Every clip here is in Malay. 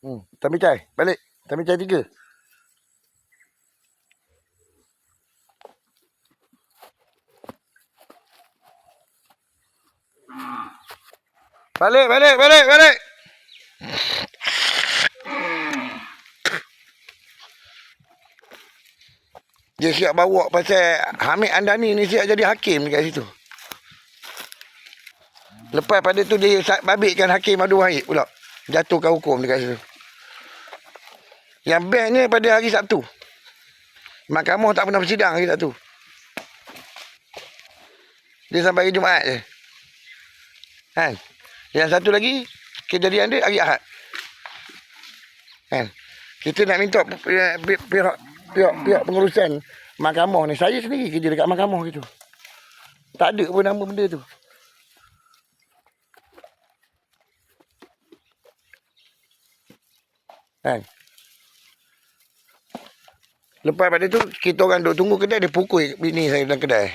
Hmm. Tami cai. Balik. Tami cai tiga. Balik, balik, balik, balik. Dia siap bawa pasal Hamid Andani ni siap jadi hakim dekat situ. Lepas pada tu dia babitkan Hakim Madu Wahid pula. Jatuhkan hukum dekat situ. Yang bestnya pada hari Sabtu. Mahkamah tak pernah bersidang hari Sabtu. Dia sampai hari Jumaat je. Kan? Yang satu lagi, kejadian dia hari Ahad. Kan? Kita nak minta pi- pi- pihak pihak pihak pengurusan mahkamah ni. Saya sendiri kerja dekat mahkamah gitu. Tak ada pun nama benda tu. Kan? Lepas pada tu, kita orang duduk tunggu kedai, dia pukul bini saya dalam kedai.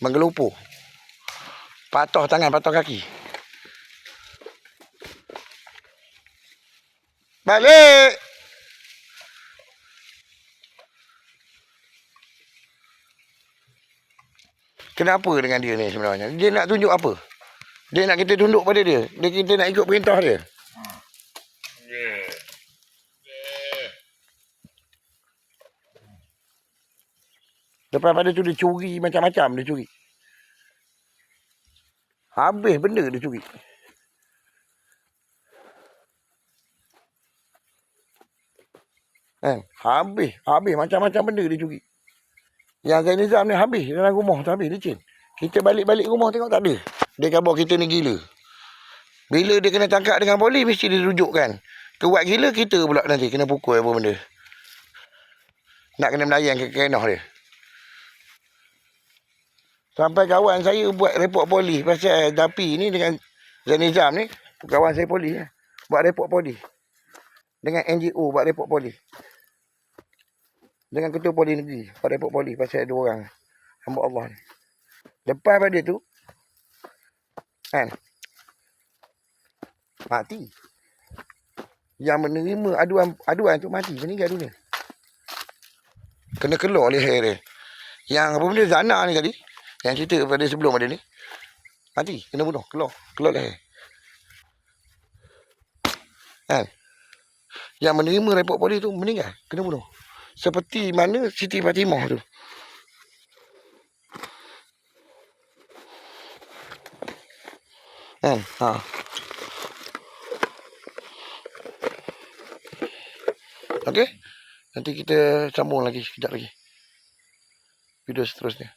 Menggelupur. Patah tangan, patah kaki. Balik! Kenapa dengan dia ni sebenarnya? Dia nak tunjuk apa? Dia nak kita tunduk pada dia. Dia kita nak ikut perintah dia. Lepas pada tu dia curi macam-macam dia curi. Habis benda dia curi. Kan? Habis. Habis macam-macam benda dia curi. Yang Zain Nizam ni habis dalam rumah tu habis licin. Kita balik-balik rumah tengok tak ada. Dia kata kita ni gila. Bila dia kena tangkap dengan polis mesti dia rujukkan. Kuat gila kita pula nanti kena pukul apa benda. Nak kena melayan ke kenah dia. Sampai kawan saya buat report polis pasal Dapi ni dengan Zain Nizam ni. Kawan saya polis lah. Buat report polis. Dengan NGO buat report polis. Dengan ketua polis negeri. Buat report polis pasal dua orang. Hamba Allah ni. Lepas pada tu. Kan. Mati. Yang menerima aduan aduan tu mati. Meninggal dunia. Kena keluar leher dia. Yang apa benda Zana ni tadi. Yang cerita pada sebelum ada ni. Mati. Kena bunuh. Keluar. Keluar leher. Kan. Yang menerima report polis tu meninggal. Kena bunuh. Seperti mana Siti Fatimah tu. Kan. Ha. Okey. Nanti kita sambung lagi sekejap lagi. Video seterusnya.